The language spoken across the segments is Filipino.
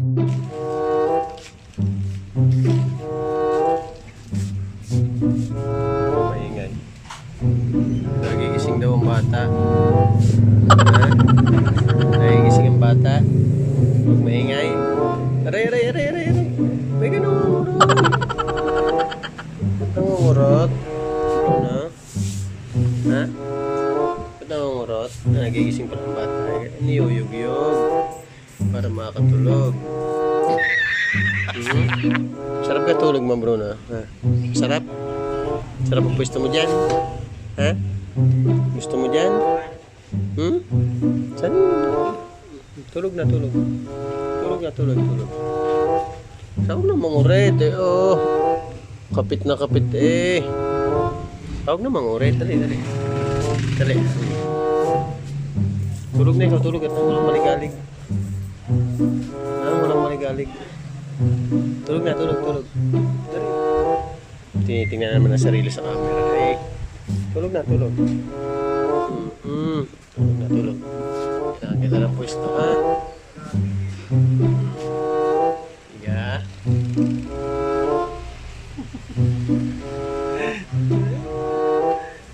Maingay. Nagigising daw ang bata. Nagigising ang bata. Huwag maingay. Aray, aray, aray, aray, aray. May ganun. Ba't nangungurot? Ano? Ha? Ba't nangungurot? Nagigising pa ng bata. Niyuyug-yug. Para makatulog. Hmm? Sarap ka tulog, Ma'am Bruna. Ha? Sarap? Sarap ang pwesto mo dyan? Ha? Gusto mo dyan? Hmm? Saan? Tulog na, tulog. Tulog na, tulog, tulog. Saan na mangurit eh, oh. Kapit na kapit eh. Tawag na mangurit. Dali, dali. Dali. Tulog na ikaw, tulog at walang maligalig. Ah, walang maligalig. Tulog na, tulog, tulog. Tinitingnan naman ang sarili sa camera. Eh, tulog na, tulog. Mm-mm. Tulog na, tulog. Kailangan kita ng pwesto, ha? Higa.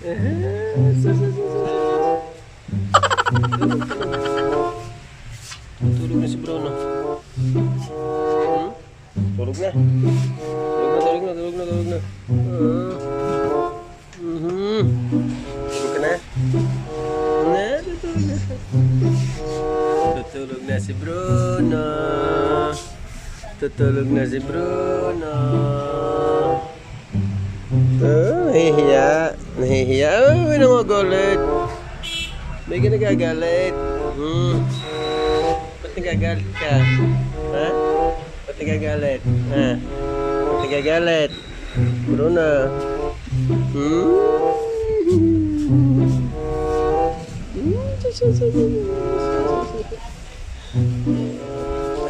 Tulog na si Hmm? Tulog na. Tulog na, tulog na, tulog na, tulog na. Mhm. Tulog ka na? Na, tutulog na. Tutulog na si Bruno. Tutulog na si Bruno. Ah, nahihiya. Nahihiya. Ay, may namagalit. May ka nagagalit. Hmm. Nagagalit ka? Ha? Ba't nagagalit? Ha? Ba't nagagalit? Bruno. Hmm?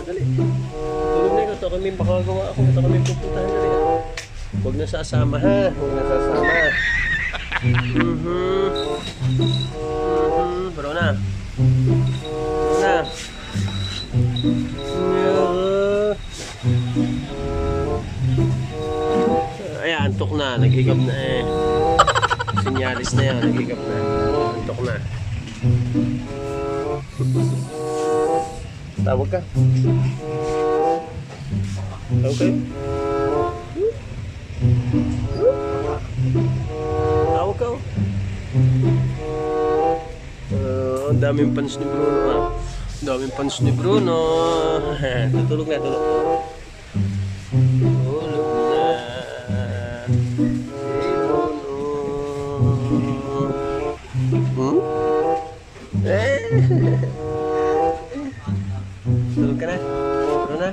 Dali. Tulog na ikaw. Ito kami makagawa ako. Ito kami pupuntahan na rin. Huwag na sasama ha. Huwag na sasama. Mhm. Mhm. Na. Ay, antok na. Naghigap na eh. Sinyalis na yan. Naghigap na. Antok na. Tawag ka. Kayo. Tawag ka. oh. Ang daming pants ni Bruno ah. Daming pants ni Bruno. Tutulog na, tulog. Tulog na. Bruno. Hmm? Eh. Tulog ka na? Tulog na?